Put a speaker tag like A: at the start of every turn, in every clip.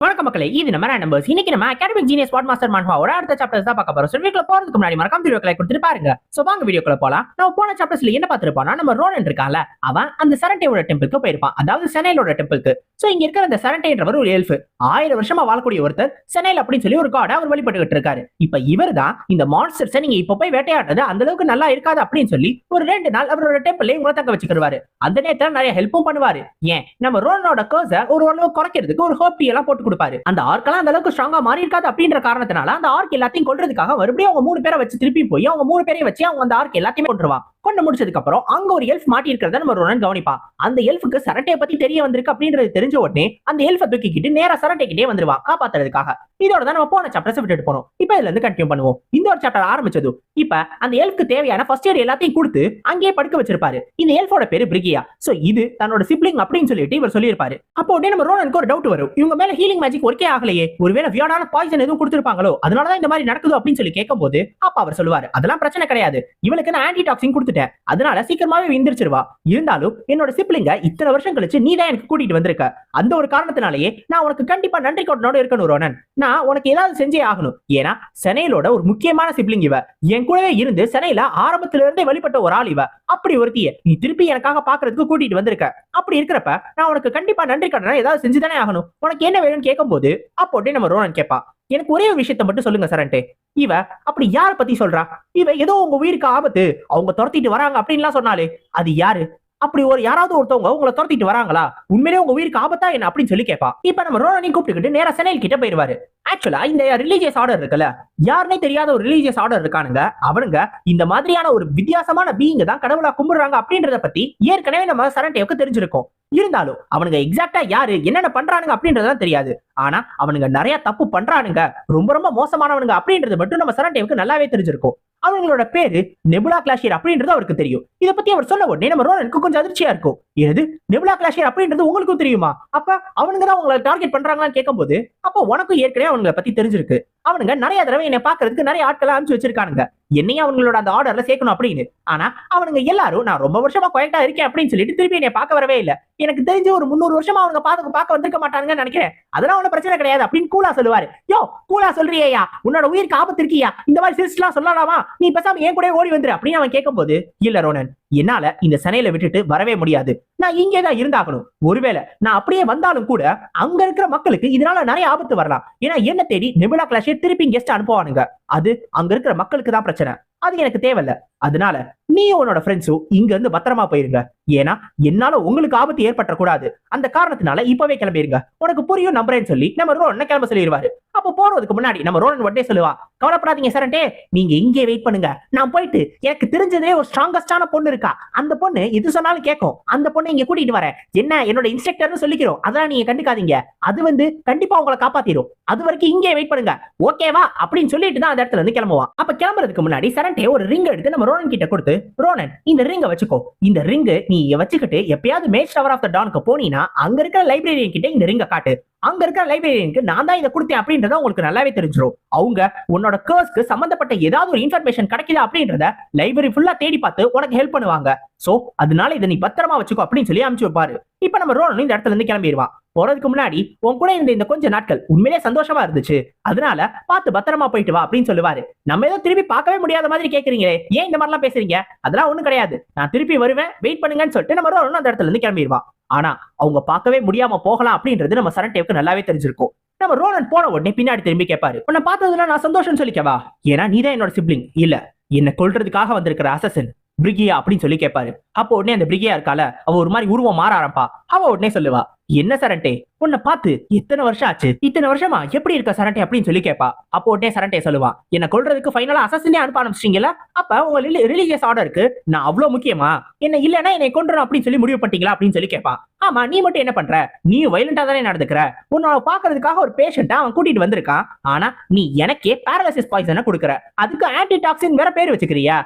A: வணக்கம் மக்களே இது நம்ம நம்பர்ஸ் இன்னைக்கு நம்ம அகாடமிக் ஜீனியஸ் ஸ்பாட் மாஸ்டர் மான்ஹாவோட அடுத்த சாப்டர்ஸ் தான் பார்க்க போறோம். வீக்கில் போறதுக்கு முன்னாடி மறக்காம வீடியோ கொடுத்துட்டு பாருங்க. சோ வாங்க வீடியோக்குள்ள போலாம். நம்ம போன சாப்டர்ஸ்ல என்ன பார்த்திருப்போம்னா நம்ம ரோலன் இருக்கான்ல அவன் அந்த சரண்டையோட டெம்பிளுக்கு போயிருப்பான். அதாவது சென்னையிலோட டெம்பிளுக்கு சோ இங்க இருக்கிற அந்த சரண்டைன்றவர் ஒரு எல்ஃபு ஆயிரம் வருஷமா வாழக்கூடிய ஒருத்தர் சென்னையில் அப்படின்னு சொல்லி ஒரு காடை அவர் வழிபட்டுக்கிட்டு இருக்காரு. இப்ப இவர் தான் இந்த மான்ஸ்டர்ஸை நீங்க இப்ப போய் வேட்டையாடுறது அந்த அளவுக்கு நல்லா இருக்காது அப்படின்னு சொல்லி ஒரு ரெண்டு நாள் அவரோட டெம்பிளே உங்களை தங்க வச்சுக்கிடுவாரு அந்த நேரத்துல நிறைய ஹெல்ப்பும் பண்ணுவாரு. ஏன்? நம்ம ரோலனோட கோஸை ஒரு ஓரளவு குறைக்கிறதுக்கு ஒரு ஹோப்பி எல்லாம் போட்டு கொடுப்பாரு. அந்த ஆர்க்கெல்லாம் அந்த அளவுக்கு ஸ்ட்ராங்கா மாறி இருக்காது அப்படின்ற காரணத்தினால அந்த ஆர்க் எல்லாத்தையும் கொள்றதுக்காக மறுபடியும் அவங்க மூணு பேரை வச்சு திருப்பி போய் அவங்க மூணு பேரையும் வச்சு அவங்க அந்த ஆர்க் எல்லாத்தையுமே கொண்டுருவான் கொண்டு முடிச்சதுக்கு அப்புறம் அங்க ஒரு எல்ஃப் மாட்டி இருக்கிறத நம்ம ரோனன் கவனிப்பா. அந்த எல்ஃபுக்கு சரட்டையை பத்தி தெரிய வந்திருக்கு அப்படின்றது தெரிஞ்ச உடனே அந்த எல்ஃபை தூக்கிக்கிட்டு நேரா சரட்டைக்கிட்டே வந்துருவான் காப்பாத்துறதுக்காக. இதோட தான் நம்ம போன சாப்டர்ஸ் விட்டுட்டு போனோம். இப்போ இதுல இருந்து கண்டினியூ பண்ணுவோம். இந்த ஒரு சாப்டர் ஆரம்பிச்சது இப்ப அந்த எல்ஃப்க்கு தேவையான ஃபர்ஸ்ட் இயர் எல்லாத்தையும் கொடுத்து அங்கேயே படுக்க வச்சிருப்பாரு. இந்த எல்ஃபோட பேரு பிரிகியா. சோ இது தன்னோட சிப்ளிங் அப்படின்னு சொல்லிட்டு இவர் சொல்லியிருப்பாரு. அப்போ உடனே நம்ம ரோனனுக்கு ஒரு டவுட் வரும். இவங்க மேல ஹீலிங் மேஜிக் ஒர்க்கே ஆகலையே. ஒருவேளை வியாடான பாய்சன் எதுவும் கொடுத்திருப்பாங்களோ அதனாலதான் இந்த மாதிரி நடக்குது அப்படின்னு சொல்லி கேட்கும் போது அப்பா அவர் சொல்லுவாரு அதெல்லாம் பிரச்சனை கிடையாது. இவளுக்கு நான் ஆன்டி டாக்ஸின் கொடுத்துட்டேன். அதனால சீக்கிரமாவே விந்திரிச்சிருவா. இருந்தாலும் என்னோட சிப்ளிங்க இத்தனை வருஷம் கழிச்சு நீ தான் எனக்கு கூட்டிட்டு வந்திருக்க. அந்த ஒரு காரணத்தினாலேயே நான் உனக்கு கண்டிப்பா நன்றி கொட்டனோட இருக்கணும் ரோனன் நான் உனக்கு ஏதாவது செஞ்சே ஆகணும். ஏன்னா சென்னையிலோட ஒரு முக்கியமான சிப்ளிங் இவ. என் கூடவே இருந்து சென்னையில ஆரம்பத்துல இருந்தே வெளிப்பட்ட ஒரு ஆள் இவ. அப்படி ஒருத்திய நீ திருப்பி எனக்காக பாக்குறதுக்கு கூட்டிட்டு வந்திருக்க. அப்படி இருக்கிறப்ப நான் உனக்கு கண்டிப்பா நன்றி கடனா ஏதாவது செஞ்சுதானே ஆகணும். உனக்கு என்ன வேணும்னு கேட்கும்போது அப்போட்டே நம்ம ரோனன் கேட்பா எனக்கு ஒரே ஒரு விஷயத்த மட்டும் சொல்லுங்க சரண்டே இவ அப்படி யார பத்தி சொல்றா? இவ ஏதோ உங்க உயிருக்கு ஆபத்து அவங்க துரத்திட்டு வராங்க அப்படின்லாம் சொன்னாலே அது யாரு? அப்படி ஒரு யாராவது ஒருத்தவங்க உங்களை துரத்திட்டு வராங்களா? உண்மையிலே உங்க உயிருக்கு ஆபத்தா என்ன அப்படின்னு சொல்லி கேட்பா. இப்ப நம்ம ரோனனையும் கூப்பிட்டுக்கிட்டு நேரா சென்னையில் கிட்ட போயிருவாரு ஆக்சுவலா இந்த ரிலீஜியஸ் ஆர்டர் இருக்குல்ல யாருனே தெரியாத ஒரு ரிலீஜியஸ் ஆர்டர் இருக்கானுங்க. அவனுங்க இந்த மாதிரியான ஒரு வித்தியாசமான பீயிங்க தான் கடவுளா கும்பிடுறாங்க அப்படின்றத பத்தி ஏற்கனவே நம்ம சரண்டேவுக்கு தெரிஞ்சிருக்கோம். இருந்தாலும் அவனுங்க எக்ஸாக்டா யாரு என்னென்ன பண்றானுங்க அப்படின்றதுதான் தெரியாது. ஆனா அவனுங்க நிறைய தப்பு பண்றானுங்க. ரொம்ப ரொம்ப மோசமானவனுங்க அப்படின்றது மட்டும் நம்ம சரண்டேவுக்கு நல்லாவே தெரிஞ்சிருக்கும். அவங்களோட பேரு நெபுலா கிளாஷியர் அப்படின்றது அவருக்கு தெரியும். இதை பத்தி அவர் சொல்ல உடனே நம்ம ரோனனுக்கு கொஞ்சம் அதிர்ச்சியா இருக்கும். எனது நிபுலா கிளாஷியர் அப்படின்றது உங்களுக்கும் தெரியுமா? அப்ப அவனுங்க தான் உங்களை டார்கெட் பண்றாங்களான்னு கேட்கும்போது அப்போ உனக்கும் ஏற்கனவே அவங்களை பத்தி தெரிஞ்சிருக்கு. அவனுங்க நிறைய தடவை என்னை பாக்குறதுக்கு நிறைய ஆட்களை அனுப்பிச்சு வச்சிருக்கானுங்க. என்னையும் அவங்களோட அந்த ஆர்டர்ல சேர்க்கணும் அப்படின்னு. ஆனா அவனுங்க எல்லாரும் நான் ரொம்ப வருஷமா குவைட்டா இருக்கேன் அப்படின்னு சொல்லிட்டு திருப்பி என்னை பார்க்க வரவே இல்ல. எனக்கு தெரிஞ்ச ஒரு முந்நூறு வருஷமா அவங்க பார்க்க பார்க்க வந்திருக்க மாட்டாங்கன்னு நினைக்கிறேன். அதெல்லாம் ஒன்றும் பிரச்சனை கிடையாது அப்படின்னு கூலா சொல்லுவாரு. யோ கூலா சொல்றியா உன்னோட உயிருக்கு ஆபத்து இருக்கியா? இந்த மாதிரி சிரிச்சுலாம் சொல்லலாமா? நீ பேசாம ஏன் கூட ஓடி வந்துரு அப்படின்னு அவன் கேட்கும்போது இல்ல ரோனன் என்னால இந்த சென்னையில விட்டுட்டு வரவே முடியாது. நான் இங்கே தான் இருந்தாகணும். ஒருவேளை நான் அப்படியே வந்தாலும் கூட அங்க இருக்கிற மக்களுக்கு இதனால நிறைய ஆபத்து வரலாம். ஏன்னா என்ன தேடி நெபுலா கிளாஷே திருப்பி கெஸ்ட் அனுப்புவானுங்க. அது அங்க இருக்கிற மக்களுக்கு தான் பிரச்சனை. அது எனக்கு தேவையில்ல. அதனால நீ உன்னோட ஃப்ரெண்ட்ஸும் இங்க இருந்து பத்திரமா போயிருங்க. ஏன்னா என்னால உங்களுக்கு ஆபத்து ஏற்பட்ட கூடாது அந்த காரணத்தினால இப்பவே கிளம்பிருங்க. உனக்கு புரியும் நம்புறேன்னு சொல்லி நம்ம ரோன் கிளம்ப சொல்லிடுவாரு அப்ப போறதுக்கு முன்னாடி நம்ம ரோனன் உடனே சொல்லுவா கவலைப்படாதீங்க சரண்டே நீங்க இங்கே வெயிட் பண்ணுங்க. நான் போயிட்டு எனக்கு தெரிஞ்சதே ஒரு ஸ்ட்ராங்கஸ்டான பொண்ணு இருக்கா. அந்த பொண்ணு எது சொன்னாலும் கேட்கும் அந்த பொண்ணை இங்க கூட்டிட்டு வரேன். என்ன என்னோட இன்ஸ்ட்ரக்டர்னு சொல்லிக்கிறோம். அதெல்லாம் நீங்க கண்டுக்காதீங்க. அது வந்து கண்டிப்பா உங்களை காப்பாத்திரும். அது வரைக்கும் இங்கே வெயிட் பண்ணுங்க. ஓகேவா அப்படின்னு சொல்லிட்டு தான் அந்த இடத்துல இருந்து கிளம்புவான் அப்ப கிளம்புறதுக்கு முன்னாடி சரண்டே ஒரு ரிங் எடுத்து நம்ம ரோனன் கிட்ட கொடுத்து ரோனன் இந்த ரிங்கை வச்சுக்கோ. இந்த ரிங்கு நீ வச்சுக்கிட்டு எப்பயாவது மேஜ் டவர் ஆஃப் த டானுக்கு போனீங்கன்னா அங்க இருக்கிற லைப்ரரியன் கிட்ட இந்த ரிங்கை காட்டு. அங்க இருக்கிற லைப்ரரியனுக்கு நான் தான் இதை கொடுத்தேன் அப்படின்றத உங்களுக்கு நல்லாவே தெரிஞ்சிடும் அவங்க உன்னோட கேர்ஸ்க்கு சம்பந்தப்பட்ட ஏதாவது ஒரு இன்ஃபர்மேஷன் கிடைக்குதா அப்படின்றத லைப்ரரி ஃபுல்லா தேடி பார்த்து உனக்கு ஹெல்ப் பண்ணுவாங்க. சோ அதனால இதை நீ பத்திரமா வச்சுக்கோ அப்படின்னு சொல்லி அனுப்பிச்சு வைப்பாரு. இப்ப நம்ம ரோனன் இந்த இடத்துல இருந்து கிளம்பிடுவான். போறதுக்கு முன்னாடி உன் கூட இருந்த இந்த கொஞ்ச நாட்கள் உண்மையிலே சந்தோஷமா இருந்துச்சு. அதனால பார்த்து பத்திரமா போயிட்டு வா அப்படின்னு சொல்லுவாரு. நம்ம ஏதோ திருப்பி பார்க்கவே முடியாத மாதிரி கேக்குறீங்களே. ஏன் இந்த மாதிரிலாம் பேசுறீங்க? அதெல்லாம் ஒண்ணும் கிடையாது. நான் திருப்பி வருவேன். வெயிட் பண்ணுங்கன்னு சொல்லிட்டு நம்ம ரோனன் அந்த இடத்துல இருந்து கிளம்பிடுவான். ஆனா அவங்க பார்க்கவே முடியாம போகலாம் அப்படின்றது நம்ம சரண்டேவுக்கு நல்லாவே தெரிஞ்சிருக்கும். நம்ம ரோனன் போன உடனே பின்னாடி திரும்பி கேட்பாரு உன்னை பார்த்ததுல நான் சந்தோஷம் சொல்லிக்கவா? ஏன்னா நீதான் என்னோட சிப்ளிங் இல்ல. என்ன கொள்றதுக்காக வந்திருக்கிற அசசன் பிரிகியா அப்படின்னு சொல்லி கேட்பாரு. அப்போ உடனே அந்த பிரிகியா இருக்கால அவ ஒரு மாதிரி உருவம் மாற ஆரம்பா அவ உடனே சொல்லுவா என்ன சரண்டே? உன்னை பார்த்து எத்தனை வருஷம் ஆச்சு? இத்தனை வருஷமா? எப்படி இருக்க சரண்டே? அப்படின்னு சொல்லி கேட்பா. அப்போ உடனே சரண்டே சொல்லுவான் என்ன கொல்றதுக்கு ஃபைனலா அசசினே அனுப்ப ஆரம்பிச்சிட்டீங்களா அப்ப உங்க ரிலீஜியஸ் ஆர்டருக்கு நான் அவ்வளவு முக்கியமா? என்ன இல்லைன்னா என்னை கொண்டுறோம் அப்படின்னு சொல்லி முடிவு பண்ணிட்டீங்களா? அப்படின்னு சொல்லி கேட்பா. ஆமா நீ மட்டும் என்ன பண்ற? நீ வயலண்டா தானே நடந்துக்கிற? உன்னோட பாக்குறதுக்காக ஒரு பேஷண்ட்டை அவன் கூட்டிட்டு வந்திருக்கான். ஆனா நீ எனக்கே பேரலிசிஸ் பாய்சனை கொடுக்குற. அதுக்கு ஆன்டி டாக்ஸின் வேற பேர் வச்சுக்கிறியா?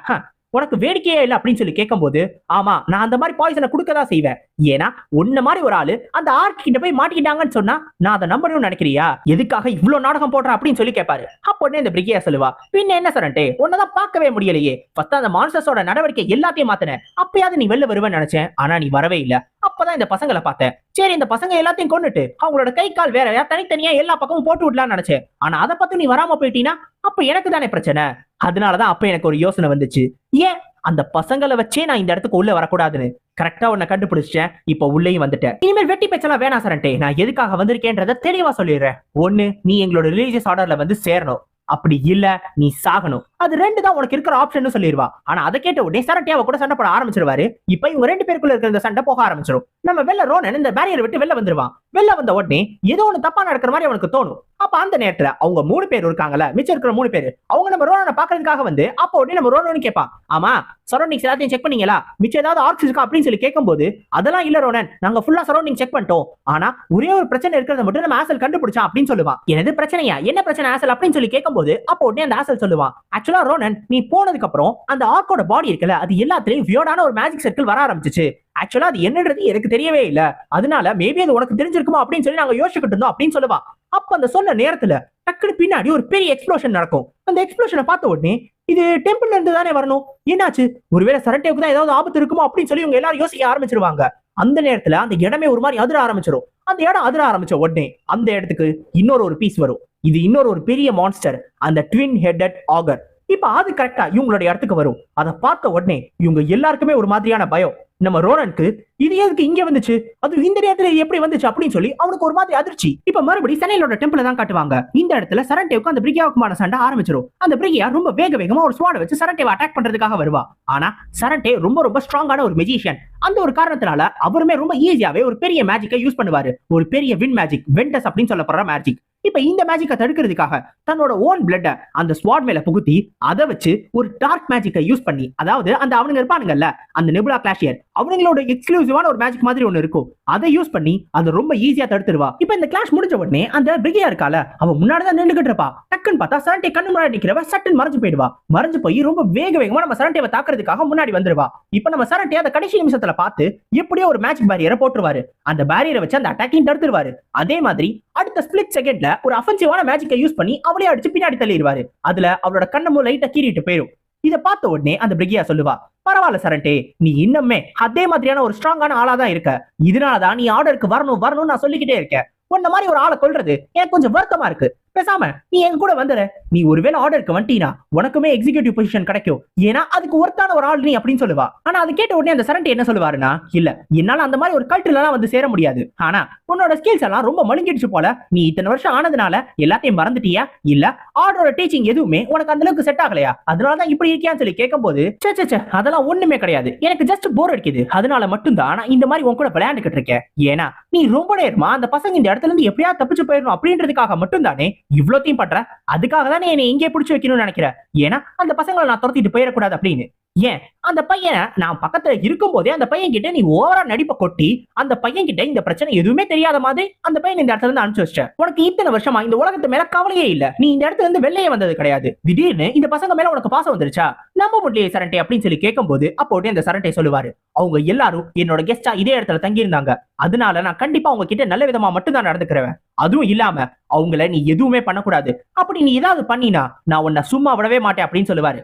A: உனக்கு வேடிக்கையே இல்லை அப்படின்னு சொல்லி கேட்கும்போது ஆமா நான் அந்த மாதிரி பாய்சனை கொடுக்க தான் செய்வேன். ஏன்னா உன்ன மாதிரி ஒரு ஆளு அந்த ஆர்க் கிட்ட போய் மாட்டிக்கிட்டாங்கன்னு சொன்னா நான் அதை நம்பணும்னு நினைக்கிறியா? எதுக்காக இவ்வளவு நாடகம் போடுற அப்படின்னு சொல்லி கேட்பாரு அப்ப உடனே இந்த பிரிகியா சொல்லுவா பின்ன என்ன சொல்றேன் உன்னதான் பார்க்கவே முடியலையே. ஃபர்ஸ்ட் அந்த மான்சஸோட நடவடிக்கை எல்லாத்தையும் மாத்தின. அப்பயாவது நீ வெளில வருவேன்னு நினைச்சேன். ஆனா நீ வரவே இல்ல. அப்பதான் இந்த பசங்களை பார்த்தேன். சரி இந்த பசங்க எல்லாத்தையும் கொண்டுட்டு அவங்களோட கை கால் வேற தனித்தனியா எல்லா பக்கமும் போட்டு விடலாம்னு நினைச்சேன். ஆனா அதை பத்தி நீ வராம போயிட்டீனா அப்ப எனக்கு தானே பிரச்சனை. அதனாலதான் அப்ப எனக்கு ஒரு யோசனை வந்துச்சு. ஏன்? அந்த பசங்களை வச்சே நான் இந்த இடத்துக்கு உள்ள வரக்கூடாதுன்னு கரெக்டா உன்னை கண்டுபிடிச்சிட்டேன். இப்ப உள்ளேயும் வந்துட்டேன். இனிமேல் வெட்டி பேச்செல்லாம் வேணாம் சரண்டே. நான் எதுக்காக வந்திருக்கேன்றத தெளிவா சொல்லிடுறேன். ஒண்ணு நீ எங்களோட ரிலீஜியஸ் ஆர்டர்ல வந்து சேரணும். அப்படி இல்ல நீ சாகணும். அது ரெண்டு தான் உனக்கு இருக்கிற ஆப்ஷன் சொல்லிடுவா. ஆனா அதை கேட்ட உடனே சரட்டியாவ கூட சண்டை போட ஆரம்பிச்சிருவாரு. இப்ப இவங்க ரெண்டு பேருக்குள்ள இருக்கிற இந்த சண்டை போக ஆரம்பிச்சிடும் நம்ம வெளில ரோனன் இந்த பேரியர் விட்டு வெளில வந்துருவான். வெளில வந்த உடனே ஏதோ ஒண்ணு தப்பா நடக்கிற மாதிரி அவனுக்கு தோணும். அப்ப அந்த நேரத்துல அவங்க மூணு பேர் இருக்காங்கல்ல மிச்சம் இருக்கிற மூணு பேர் அவங்க நம்ம ரோனனை பாக்குறதுக்காக வந்து அப்ப உடனே நம்ம ரோனன் கேட்பான். ஆமா சரௌண்டிங்ஸ் எல்லாத்தையும் செக் பண்ணீங்களா? மிச்சம் ஏதாவது ஆர்க்ஸ் இருக்கா அப்படின்னு சொல்லி கேட்கும்போது அதெல்லாம் இல்ல ரோனன் நாங்க ஃபுல்லா சரௌண்டிங் செக் பண்ணிட்டோம். ஆனா ஒரே ஒரு பிரச்சனை இருக்கிறத மட்டும் நம்ம ஆசல் கண்டுபிடிச்சான் அப்படின்னு சொல்லுவான். எனது பிரச்சனையா? என்ன பிரச்சனை ஆசல் அப்படின்னு சொல்லி கேட்கும்போது அப்போ உடனே அந்த ஆசல் சொல்லுவான் ஆக்சுவலா ரோனன் நீ போனதுக்கு அப்புறம் அந்த ஆர்க்கோட பாடி இருக்குல்ல அது எல்லாத்துலயும் வியோடான ஒரு மேஜிக் சர்க்கிள் வர ஆரம்பிச்சிச்சு. ஆக்சுவலா அது என்னன்றது எனக்கு தெரியவே இல்ல. அதனால மேபி அது உனக்கு தெரிஞ்சிருக்குமா அப்படின்னு சொல்லி நாங்க யோசிச்சுக்கிட்டு இருந்தோம் அப்படின்னு சொல்லுவா. அப்ப அந்த சொன்ன நேரத்துல டக்குனு பின்னாடி ஒரு பெரிய எக்ஸ்ப்ளோஷன் நடக்கும். அந்த எக்ஸ்ப்ளோஷனை பார்த்த உடனே இது டெம்பிள்ல இருந்து தானே வரணும்? என்னாச்சு? ஒருவேளை சரண்டேவுக்கு தான் ஏதாவது ஆபத்து இருக்குமோ அப்படின்னு சொல்லி இவங்க எல்லாரும் யோசிக்க ஆரம்பிச்சிருவாங்க. அந்த நேரத்துல அந்த இடமே ஒரு மாதிரி அதிர ஆரம்பிச்சிடும் அந்த இடம் அதிர ஆரம்பிச்ச உடனே அந்த இடத்துக்கு இன்னொரு ஒரு பீஸ் வரும். இது இன்னொரு ஒரு பெரிய மான்ஸ்டர் அந்த ட்வின் ஹெட்டட் ஆகர் இப்ப அது கரெக்டா இவங்களோட இடத்துக்கு வரும். அதை பார்த்த உடனே இவங்க எல்லாருக்குமே ஒரு மாதிரியான பயம். நம்ம ரோனனுக்கு இது எதுக்கு இங்க வந்துச்சு? அது இந்த நேரத்துல எப்படி வந்துச்சு அப்படின்னு சொல்லி அவனுக்கு ஒரு மாதிரி அதிர்ச்சி. இப்ப மறுபடியும் சென்னையிலோட டெம்பிள் தான் காட்டுவாங்க. இந்த இடத்துல சரண்டேவுக்கு அந்த பிரிகியாவுக்குமான சண்டை ஆரம்பிச்சிடும் அந்த பிரிகியா ரொம்ப வேக வேகமா ஒரு ஸ்வாட வச்சு சரண்டேவை அட்டாக் பண்றதுக்காக வருவா. ஆனா சரண்டே ரொம்ப ரொம்ப ஸ்ட்ராங்கான ஒரு மெஜிஷியன் அந்த ஒரு காரணத்தினால அவருமே ரொம்ப ஈஸியாவே ஒரு பெரிய மேஜிக்கை யூஸ் பண்ணுவாரு. ஒரு பெரிய வின் மேஜிக் வெண்டஸ் அப்படின்னு சொல்லப்படுற மேஜிக் இப்ப இந்த மேஜிக்கை தடுக்கிறதுக்காக தன்னோட ஓன் பிளட்டை அந்த ஸ்வாட் மேல புகுத்தி அதை வச்சு ஒரு டார்க் மேஜிக்கை யூஸ் பண்ணி அதாவது அந்த அவனுங்க இருப்பானுங்கல்ல அந்த நெபுலா கிளாஷியர் அவங்களோட எக்ஸ்க்ளூசிவான ஒரு மேஜிக் மாதிரி ஒன்னு இருக்கும். அதை யூஸ் பண்ணி அதை ரொம்ப ஈஸியா தடுத்துருவா இப்போ இந்த கிளாஷ் முடிஞ்ச உடனே அந்த பிரிகியா இருக்கால அவன் முன்னாடி தான் நின்றுகிட்டு இருப்பா. டக்குன்னு பார்த்தா சரண்டே கண்ணு முன்னாடி நிக்கிறவ சட்டுன்னு மறைஞ்சு போயிடுவா. மறைஞ்சு போய் ரொம்ப வேக வேகமா நம்ம சரண்டேவை தாக்குறதுக்காக முன்னாடி வந்துருவா. இப்ப நம்ம சரண்டே அந்த கடைசி நிமிஷத்துல பார்த்து எப்படியோ ஒரு மேஜிக் பேரியரை போட்டுருவாரு. அந்த பேரியரை வச்சு அந்த அட்டாக்கையும் தடுத்துருவாரு. அதே மாதிரி அடுத்த ஸ்பிளிட் செகண்ட்ல ஒரு அஃபென்சிவான மேஜிக்கை யூஸ் பண்ணி அவளே அடிச்சு பின்னாடி தள்ளிடுவாரு. அதுல அவளோட கண்ணமும் லைட்டா கீறிட்டு போயிடும் இத பார்த்த உடனே அந்த பிரிகியா சொல்லுவா பரவாயில்ல சரண்டே நீ இன்னுமே அதே மாதிரியான ஒரு ஸ்ட்ராங்கான ஆளா தான் இருக்க. இதனாலதான் நீ ஆர்டருக்கு வரணும் வரணும்னு நான் சொல்லிக்கிட்டே இருக்கேன். உன்ன மாதிரி ஒரு ஆளை கொல்றது எனக்கு கொஞ்சம் வருத்தமா இருக்கு. பேசாம நீ எங்க கூட வந்துரு. நீ ஒருவேளை ஆர்டருக்கு வந்துட்டீனா உனக்குமே எக்ஸிகியூட்டிவ் பொசிஷன் கிடைக்கும். ஏன்னா அதுக்கு ஒருத்தான ஒரு ஆள் நீ அப்படின்னு சொல்லுவா. ஆனா அது கேட்ட உடனே அந்த சரண்டி என்ன சொல்லுவாருன்னா இல்ல என்னால அந்த மாதிரி ஒரு கல்ட்டுல எல்லாம் வந்து சேர முடியாது. ஆனா உன்னோட ஸ்கில்ஸ் எல்லாம் ரொம்ப மழுங்கிடுச்சு போல. நீ இத்தனை வருஷம் ஆனதுனால எல்லாத்தையும் மறந்துட்டியா? இல்ல ஆர்டரோட டீச்சிங் எதுவுமே உனக்கு அந்த அளவுக்கு செட் ஆகலையா? அதனாலதான் இப்படி இருக்கியான்னு சொல்லி கேட்கும்போது சே ச்சே, அதெல்லாம் ஒண்ணுமே கிடையாது. எனக்கு ஜஸ்ட் போர் அடிக்குது. அதனால மட்டும்தான் நான் இந்த மாதிரி உன் கூட விளையாண்டுகிட்டு இருக்கேன். ஏன்னா நீ ரொம்ப நேரமா அந்த பசங்க இந்த இடத்துல இருந்து எப்படியா தப்பிச்சு போயிடணும் அப்படின்றதுக்காக மட்டும்தானே இவ்வளோத்தையும் பண்ற? அதுக்காக நீ என்னை இங்கே பிடிச்சி வைக்கணும்னு நினைக்கிறேன் ஏன்னா அந்த பசங்களை நான் துரத்திட்டு போயிடக்கூடாது அப்படின்னு. ஏன்? அந்த பையனை நான் பக்கத்துல இருக்கும் போதே அந்த பையன் கிட்ட நீ ஓவரா நடிப்பை கொட்டி அந்த பையன் கிட்ட இந்த பிரச்சனை எதுவுமே தெரியாத மாதிரி அந்த பையன் இந்த இடத்துல இருந்து அனுப்பிச்சு வச்சிட்ட. உனக்கு இத்தனை வருஷமா இந்த உலகத்து மேல கவலையே இல்ல. நீ இந்த இடத்துல இருந்து வெளியே வந்தது கிடையாது. திடீர்னு இந்த பசங்க மேல உனக்கு பாசம் வந்துருச்சா? நம்ப முடியலையே சரண்டே அப்படின்னு சொல்லி கேட்கும்போது அப்போ அந்த சரண்டே சொல்லுவாரு. அவங்க எல்லாரும் என்னோட கெஸ்டா இதே இடத்துல தங்கி இருந்தாங்க அதனால நான் கண்டிப்பா அவங்க கிட்ட நல்ல விதமா மட்டும் தான் நடந்துக்கிறேன் அதுவும் இல்லாம அவங்கள நீ எதுவுமே பண்ணக்கூடாது. அப்படி நீ ஏதாவது பண்ணினா நான் உன்னை சும்மா விடவே மாட்டேன் அப்படின்னு சொல்லுவாரு.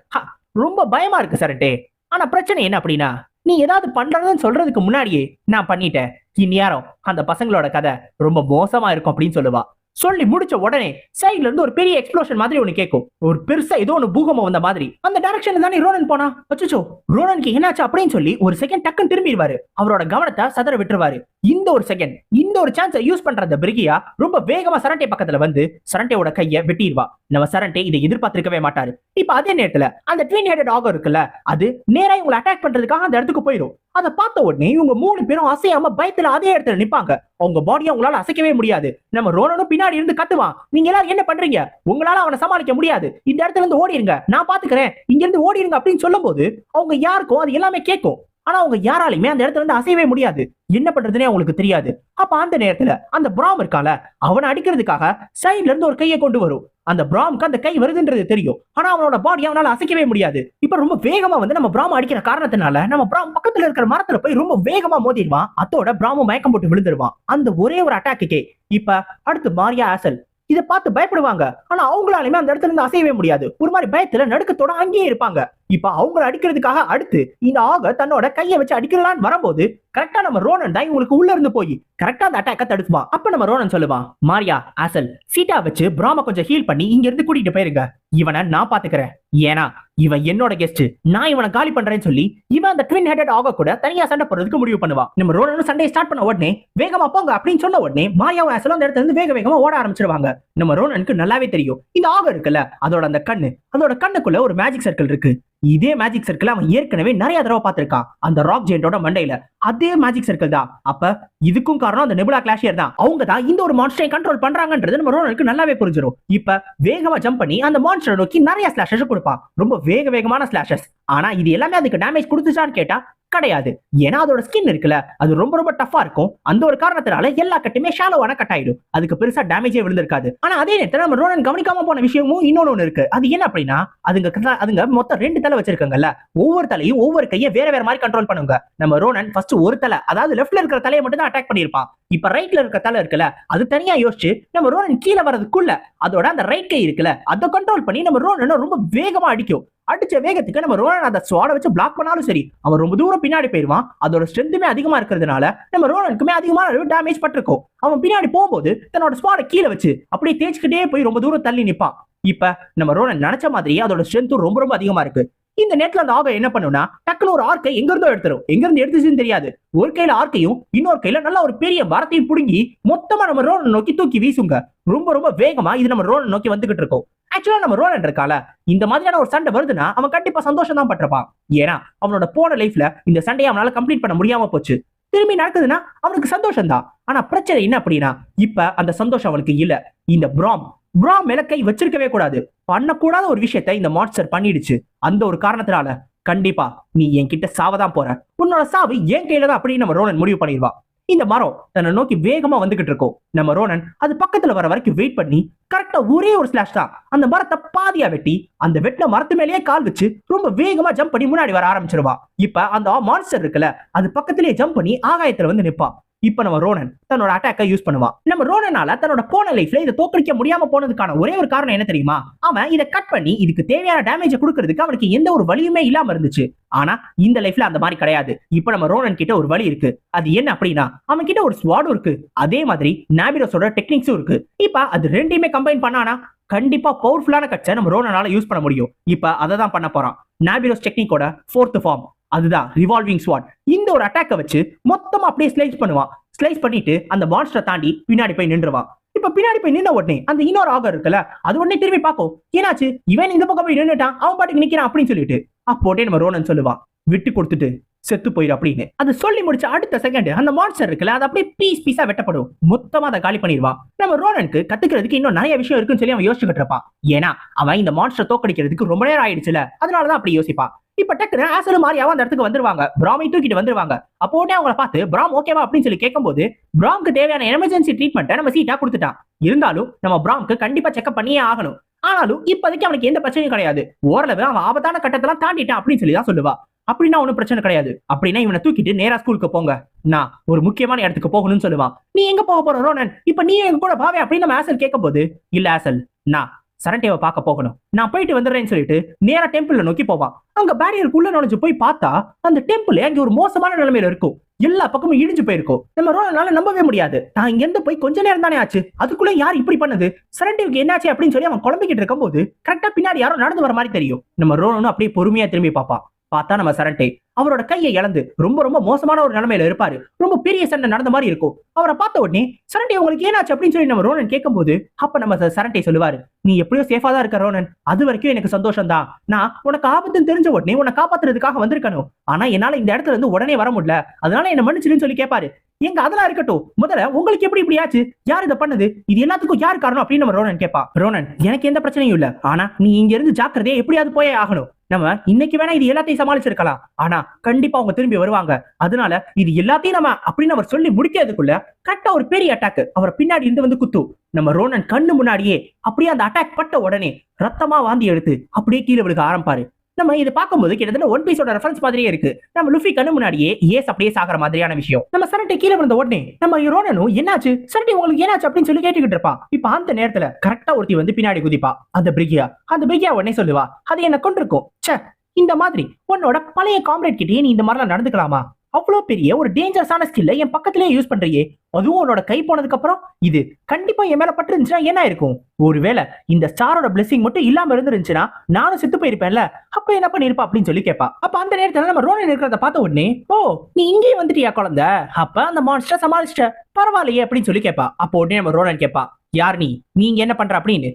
A: ரொம்ப பயமா இருக்கு சரண்டே. ஆனா பிரச்சனை என்ன அப்படின்னா நீ ஏதாவது பண்றதுன்னு சொல்றதுக்கு முன்னாடியே நான் பண்ணிட்டேன். இந்நேரம் அந்த பசங்களோட கதை ரொம்ப மோசமா இருக்கும் அப்படின்னு சொல்லுவா. சொல்லி முடிச்ச உடனே சைட்ல இருந்து ஒரு பெரிய எக்ஸ்ப்ளோஷன் மாதிரி ஒன்று கேட்கும் ஒரு பெருசா ஏதோ ஒன்று பூகம்பம் வந்த மாதிரி. அந்த டைரக்ஷன்ல தானே ரோனன் போனா? அச்சோ ரோனனுக்கு என்னாச்சு அப்படின்னு சொல்லி ஒரு செகண்ட் டக்குன்னு திரும்பிடுவாரு. அவரோட கவனத்தை சதற விட்டுருவாரு. இந்த ஒரு செகண்ட் இந்த ஒரு சான்ஸை யூஸ் பண்ற அந்த பிரிகியா ரொம்ப வேகமா சரண்டே பக்கத்துல வந்து சரண்டேவோட கைய வெட்டிடுவா. நம்ம சரண்டே இதை எதிர்பார்த்திருக்கவே மாட்டாரு. இப்ப அதே நேரத்துல அந்த ட்வின் ஹெடட் ஆகர் இருக்குல்ல அது நேரா இவங்களை அட்டாக் பண்றதுக்காக அந்த இடத்துக்கு போயிடும் அதை பார்த்த உடனே இவங்க மூணு பேரும் அசையாம பயத்துல அதே இடத்துல நிப்பாங்க. அவங்க பாடியை உங்களால அசைக்கவே முடியாது. நம்ம ரோனனும் பின்னாடி இருந்து கத்துவான் நீங்க எல்லாரும் என்ன பண்றீங்க? உங்களால அவனை சமாளிக்க முடியாது. இந்த இடத்துல இருந்து ஓடிருங்க. நான் பாத்துக்கிறேன். இங்க இருந்து ஓடிருங்க அப்படின்னு சொல்லும் போது அவங்க யாருக்கும் அது எல்லாமே கேட்கும். ஆனா அவங்க யாராலையுமே அந்த இடத்துல இருந்து அசையவே முடியாது. என்ன பண்றதுனே அவங்களுக்கு தெரியாது. அப்ப அந்த நேரத்துல அந்த பிராம் இருக்கால அவனை அடிக்கிறதுக்காக சைடுல இருந்து ஒரு கையை கொண்டு வரும். அந்த பிராம்க்கு அந்த கை வருதுன்றது தெரியும். ஆனா அவனோட பாடி அவனால அசைக்கவே முடியாது. இப்ப ரொம்ப வேகமா வந்து நம்ம பிராம் அடிக்கிற காரணத்தினால நம்ம பிராம் பக்கத்துல இருக்கிற மரத்துல போய் ரொம்ப வேகமா மோதிடுவான். அதோட பிராமும் மயக்கம் போட்டு விழுந்துருவான். அந்த ஒரே ஒரு அட்டாக்குக்கே இப்ப அடுத்து மாரியா ஆசல். இதை பார்த்து பயப்படுவாங்க. ஆனா அவங்களாலுமே அந்த இடத்துல இருந்து அசையவே முடியாது. ஒரு மாதிரி பயத்துல நடுக்கத்தோட அங்கேயே இருப்பாங்க. இப்ப அவங்கள அடிக்கிறதுக்காக அடுத்து இந்த ஆக தன்னோட கையை வச்சு அடிக்கலான்னு வரும்போது கரெக்டா நம்ம ரோனன் தான் இவங்களுக்கு உள்ள இருந்து போய் கரெக்டா அந்த அட்டாக்க தடுப்பான் அப்ப நம்ம ரோனன் சொல்லுவான் மாரியா அசல் சீட்டா வச்சு பிராம கொஞ்சம் ஹீல் பண்ணி இங்க இருந்து கூட்டிட்டு போயிருங்க. இவனை நான் பாத்துக்கிறேன். ஏன்னா இவன் என்னோட கெஸ்ட் நான் இவனை காலி பண்றேன்னு சொல்லி இவன் அந்த ட்வின் ஹெடட் ஆக கூட தனியா சண்டை போறதுக்கு முடிவு பண்ணுவான் நம்ம ரோலனும் சண்டையை ஸ்டார்ட் பண்ண உடனே வேகமா போங்க அப்படின்னு சொன்ன உடனே மாயாவும் ஆசலும் அந்த இடத்துல இருந்து வேக வேகமா ஓட ஆரம்பிச்சிருவாங்க. நம்ம ரோனனுக்கு நல்லாவே தெரியும். இந்த ஆக இருக்குல்ல அதோட அந்த கண்ணு அதோட கண்ணுக்குள்ள ஒரு மேஜிக் சர்க்கிள் இருக்கு. இதே மேஜிக் சர்க்கிள் அவன் ஏற்கனவே நிறைய தடவை பார்த்திருக்கான். அந்த ராக் ஜெயண்டோட மண்டையில. அதே மேஜிக் சர்க்கிள் தான். அப்ப இதுக்கும் காரணம் அந்த நெபுலா கிளாஷியர் தான். அவங்க தான் இந்த ஒரு மான்ஸ்டரை கண்ட்ரோல் பண்றாங்கன்றது நம்ம ரோனலுக்கு நல்லாவே புரிஞ்சிடும் இப்ப வேகமா ஜம்ப் பண்ணி அந்த மான்ஸ்டரை நோக்கி நிறைய ஸ்லாஷஸ் கொடுப்பான். ரொம்ப வேக வேகமான ஸ்லாஷஸ் ஆனா இது எல்லாமே அதுக்கு டேமேஜ் கொடுத்துச்சான்னு கேட்டா கிடையாது. ஏன்னா அதோட ஸ்கின் இருக்குல்ல அது ரொம்ப ரொம்ப டஃபா இருக்கும். அந்த ஒரு காரணத்தினால எல்லா கட்டுமே ஷாலோவான கட் ஆயிடும். அதுக்கு பெருசா டேமேஜே விழுந்திருக்காது. ஆனா அதே நேரத்தில் நம்ம ரோனன் கவனிக்காம போன விஷயமும் இன்னொன்னு ஒன்று இருக்கு. அது என்ன அப்படின்னா அதுங்க அதுங்க மொத்தம் ரெண்டு தலை வச்சிருக்காங்கல்ல ஒவ்வொரு தலையும் ஒவ்வொரு கையை வேற வேற மாதிரி கண்ட்ரோல் பண்ணுங்க. நம்ம ரோனன் ஃபர்ஸ்ட் ஒரு தலை அதாவது லெஃப்ட்ல இருக்கிற தலையை மட்டும் தான் அட்டாக் பண்ணிருப்பான் இப்ப ரைட்ல இருக்க தலை இருக்குல்ல அது தனியா யோசிச்சு நம்ம ரோனன் கீழே வர்றதுக்குள்ள அதோட அந்த ரைட் கை இருக்குல்ல அதை கண்ட்ரோல் பண்ணி நம்ம ரோனனை ரொம்ப வேகமா அடிக்கும். அடிச்ச வேகத்துக்கு நம்ம ரோனன் அந்த வச்சு பிளாக் பண்ணாலும் சரி அவன் ரொம்ப தூரம் பின்னாடி போயிடுவான் அதோட ஸ்ட்ரென்த்துமே அதிகமா இருக்கிறதுனால நம்ம ரோலனுக்குமே அதிகமான அளவு டேமேஜ் பட்டிருக்கும். அவன் பின்னாடி போகும்போது தன்னோட ஸ்வாட கீழே வச்சு அப்படியே தேய்ச்சிக்கிட்டே போய் ரொம்ப தூரம் தள்ளி நிற்பான் இப்ப நம்ம ரோலன் நினைச்ச மாதிரியே அதோட ஸ்ட்ரென்த்தும் ரொம்ப ரொம்ப அதிகமா இருக்கு. இந்த நேரத்துல அந்த ஆக என்ன பண்ணுனா டக்குனு ஒரு ஆர்க்கை எங்க இருந்தோ எடுத்துரும். எங்க இருந்து எடுத்துச்சுன்னு தெரியாது. ஒரு கையில ஆர்க்கையும் இன்னொரு கையில நல்லா ஒரு பெரிய மரத்தையும் புடுங்கி மொத்தமா நம்ம ரோனன் நோக்கி தூக்கி வீசுங்க. ரொம்ப ரொம்ப வேகமா இது நம்ம ரோனன் நோக்கி வந்துகிட்டு இருக்கோம். ஆக்சுவலா நம்ம ரோலன் இருக்கால இந்த மாதிரியான ஒரு சண்டை வருதுன்னா அவன் கண்டிப்பா சந்தோஷம் தான் பட்டிருப்பான். ஏன்னா அவனோட போன லைஃப்ல இந்த சண்டையை அவனால கம்ப்ளீட் பண்ண முடியாம போச்சு. திரும்பி நடக்குதுன்னா அவனுக்கு சந்தோஷம் தான் ஆனா பிரச்சனை என்ன அப்படின்னா இப்ப அந்த சந்தோஷம் அவனுக்கு இல்ல. இந்த பிராம் பிராம் மேல கை வச்சிருக்கவே கூடாது. பண்ணக்கூடாத ஒரு விஷயத்தை இந்த மான்ஸ்டர் பண்ணிடுச்சு. அந்த ஒரு காரணத்தினால கண்டிப்பா நீ என்கிட்ட சாவதான் போற. உன்னோட சாவு என் கையில தான் அப்படின்னு நம்ம ரோனன் முடிவு பண்ணிடுவா. இந்த மரம் தன்னை நோக்கி வேகமா வந்துகிட்டு இருக்கோம். நம்ம ரோனன் அது பக்கத்துல வர வரைக்கும் வெயிட் பண்ணி கரெக்டா ஒரே ஒரு ஸ்லாஷ் தான். அந்த மரத்தை பாதியா வெட்டி அந்த வெட்டின மரத்து மேலேயே கால் வச்சு ரொம்ப வேகமா ஜம்ப் பண்ணி முன்னாடி வர ஆரம்பிச்சிருவா. இப்ப அந்த மான்ஸ்டர் இருக்குல்ல அது பக்கத்திலேயே ஜம்ப் பண்ணி ஆகாயத்துல வந்து நிப்பா இப்ப நம்ம ரோனன் தன்னோட அட்டாக்கை யூஸ் பண்ணுவான். நம்ம ரோனனால தன்னோட போன லைஃப்ல இதை தோக்கடிக்க முடியாம போனதுக்கான ஒரே ஒரு காரணம் என்ன தெரியுமா? அவன் இதை கட் பண்ணி இதுக்கு தேவையான டேமேஜ் கொடுக்கறதுக்கு அவனுக்கு எந்த ஒரு வழியுமே இல்லாம இருந்துச்சு. ஆனா இந்த லைஃப்ல அந்த மாதிரி கிடையாது. இப்ப நம்ம ரோனன் கிட்ட ஒரு வழி இருக்கு. அது என்ன அப்படின்னா அவன் கிட்ட ஒரு ஸ்வாடும் இருக்கு. அதே மாதிரி நாபிரோஸோட டெக்னிக்ஸும் இருக்கு. இப்ப அது ரெண்டையுமே கம்பைன் பண்ணானா கண்டிப்பா பவர்ஃபுல்லான கட்சை நம்ம ரோனனால யூஸ் பண்ண முடியும். இப்ப அதை தான் பண்ண போறான். நாபிரோஸ் டெக்னிக்கோட ஃபோர்த் ஃபார்ம் அதுதான் ரிவால்விங் ஸ்வாட் இந்த ஒரு அட்டாக்கை வச்சு மொத்தமா அப்படியே ஸ்லைஸ் பண்ணுவான். ஸ்லைஸ் பண்ணிட்டு அந்த மான்ஸ்டரை தாண்டி பின்னாடி போய் நின்றுவான். இப்ப பின்னாடி போய் நின்ன உடனே அந்த இன்னொரு ஆகர் இருக்குல்ல அது உடனே திரும்பி பார்க்கும். ஏனாச்சு இவன் இந்த பக்கம் போய் நின்றுட்டான் அவன் பாட்டுக்கு நிக்கிறான் அப்படின்னு சொல்லிட்டு. அப்போட்டே நம்ம ரோனன் சொல்லுவான் விட்டு கொடுத்துட்டு செத்து போயிடும் அப்படின்னு. அது சொல்லி முடிச்ச அடுத்த செகண்ட் அந்த மான்ஸ்டர் இருக்குல்ல அது அப்படியே பீஸ் பீஸா வெட்டப்படும். மொத்தமா அதை காலி பண்ணிடுவான். நம்ம ரோனனுக்கு கத்துக்கிறதுக்கு இன்னும் நிறைய விஷயம் இருக்குன்னு சொல்லி அவன் யோசிச்சுக்கிட்டு இருப்பான். ஏன்னா அவன் இந்த மான்ஸ்டர் தோக்கடிக்கிறதுக்கு ரொம்ப நேரம் ஆயிடுச்சுல. அதனாலதான் அப்படி யோசிப்பான். இப்ப டக்குனு ஆசலு மாரியாவும் அந்த இடத்துக்கு வந்துருவாங்க. பிராமை தூக்கிட்டு வந்துருவாங்க. அப்போ உடனே அவங்கள பார்த்து பிராம் ஓகேவா அப்படின்னு சொல்லி கேட்கும்போது பிராம்க்கு தேவையான எமர்ஜென்சி ட்ரீட்மெண்ட்டை நம்ம சீட்டா கொடுத்துட்டான். இருந்தாலும் நம்ம பிராம்க்கு கண்டிப்பா செக்அப் பண்ணியே ஆகணும். ஆனாலும் இப்போதைக்கு அவனுக்கு எந்த பிரச்சனையும் கிடையாது. ஓரளவு அவன் ஆபத்தான கட்டத்தெல்லாம் தாண்டிட்டான் அப்படின்னு சொல்லி தான் சொல்லுவா. அப்படின்னா ஒன்றும் பிரச்சனை கிடையாது. அப்படின்னா இவனை தூக்கிட்டு நேரா ஸ்கூலுக்கு போங்க. நான் ஒரு முக்கியமான இடத்துக்கு போகணும்னு சொல்லுவான். நீ எங்க போக போற ரோனன்? இப்ப நீ எங்க கூட பாவே அப்படின்னு நம்ம ஆசல் போது இல்ல ஆசல் நான் சரண்டேவை பார்க்க போகணும். நான் போயிட்டு வந்துடுறேன்னு சொல்லிட்டு நேரா டெம்பிள நோக்கி போவான். அங்க பேரியருக்குள்ள நுழைஞ்சு போய் பார்த்தா அந்த டெம்பிள் அங்க ஒரு மோசமான நிலைமையில இருக்கும். எல்லா பக்கமும் இடிஞ்சு போயிருக்கும். நம்ம ரோனனால நம்பவே முடியாது. நான் இங்க இருந்து போய் கொஞ்ச நேரம் தானே ஆச்சு. அதுக்குள்ள யார் இப்படி பண்ணது? சரண்டேவுக்கு என்னாச்சு அப்படின்னு சொல்லி அவன் குழம்பிக்கிட்டு இருக்கும்போது கரெக்டா பின்னாடி யாரோ நடந்து வர மாதிரி தெரியும். நம்ம ரோனனும் அப்படியே பொறுமையா திரும்பி பார்ப்பான். பார்த்தா நம்ம சரண்டே. அவரோட கையை இழந்து ரொம்ப ரொம்ப மோசமான ஒரு நிலைமையில இருப்பாரு. ரொம்ப பெரிய சண்டை நடந்த மாதிரி இருக்கும். அவரை பார்த்த உடனே சரண்டே உங்களுக்கு ஏனாச்சு அப்படின்னு சொல்லி நம்ம ரோனன் கேட்கும்போது அப்ப நம்ம சரண்டே சொல்லுவாரு. நீ எப்படியோ சேஃபா தான் இருக்க ரோனன். அது வரைக்கும் எனக்கு சந்தோஷம் தான் நான் உனக்கு ஆபத்துன்னு தெரிஞ்ச உடனே உன்னை காப்பாத்துறதுக்காக வந்திருக்கணும். ஆனா என்னால இந்த இடத்துல இருந்து உடனே வர முடியல. அதனால என்ன மன்னிச்சிருன்னு சொல்லி கேட்பாரு. எங்க அதெல்லாம் இருக்கட்டும். முதல்ல உங்களுக்கு எப்படி இப்படி ஆச்சு? யார் இதை பண்ணது? இது எல்லாத்துக்கும் யார் காரணம் அப்படின்னு நம்ம ரோனன் கேட்பா ரோனன் எனக்கு எந்த பிரச்சனையும் இல்ல. ஆனா நீ இங்க இருந்து ஜாக்கிரதையா எப்படியாவது போயே ஆகணும். நம்ம இன்னைக்கு வேணா இது எல்லாத்தையும் சமாளிச்சிருக்கலாம். ஆனா கண்டிப்பா அவங்க திரும்பி வருவாங்க. அதனால இது எல்லாத்தையும் நம்ம அப்படின்னு அவர் சொல்லி முடிக்கிறதுக்குள்ள கரெக்டா ஒரு பெரிய அட்டாக் அவரை பின்னாடி இருந்து வந்து குத்து. நம்ம ரோனன் கண்ணு முன்னாடியே அப்படியே அந்த அட்டாக் பட்ட உடனே ரத்தமா வாந்தி எடுத்து அப்படியே கீழே விழுக ஆரம்பாரு நம்ம இது பார்க்கும்போது கிட்டத்தட்ட ஒன் பீஸோட ரெஃபரன்ஸ் மாதிரியே இருக்கு. நம்ம லுஃபி கண்ணு முன்னாடியே ஏஸ் அப்படியே சாகிற மாதிரியான விஷயம். நம்ம சரட்டை கீழே விழுந்த உடனே நம்ம ரோனனும் என்னாச்சு? சரட்டை உங்களுக்கு என்னாச்சு? அப்படின்னு சொல்லி கேட்டுக்கிட்டு இருப்பா இப்ப அந்த நேரத்துல கரெக்டா ஒருத்தி வந்து பின்னாடி குதிப்பா. அந்த பிரிகியா அந்த பிரிகியா உடனே சொல்லுவா அது என்ன கொண்டிருக்கும் ச்சே இந்த மாதிரி உன்னோட பழைய காம்ரேட் கிட்டே நீ இந்த மாதிரிலாம் நடந்துக்கலாமா? அவ்வளோ பெரிய ஒரு டேஞ்சரஸான ஸ்கில்லை என் பக்கத்திலேயே யூஸ் பண்றியே. அதுவும் உன்னோட கை போனதுக்கு அப்புறம் இது. கண்டிப்பா என் மேல பட்டு இருந்துச்சுன்னா என்ன இருக்கும் ஒருவேளை இந்த ஸ்டாரோட பிளெஸிங் மட்டும் இல்லாம இருந்துருந்துச்சுன்னா நானும் செத்து போயிருப்பேன்ல. அப்ப என்ன பண்ணிருப்பா அப்படின்னு சொல்லி கேட்பா. அப்ப அந்த நேரத்துல நம்ம ரோனன் இருக்கிறத பார்த்த உடனே ஓ நீ இங்கேயே வந்துட்டியா குழந்தை? அப்ப அந்த மான்ஸ்டர் சமாளிச்சிட்ட. பரவாயில்லையே அப்படின்னு சொல்லி கேட்பா. அப்போ உடனே நம்ம ரோனன் கேட்பா யார் நீ? நீங்க என்ன பண்ற? அப்படின்னு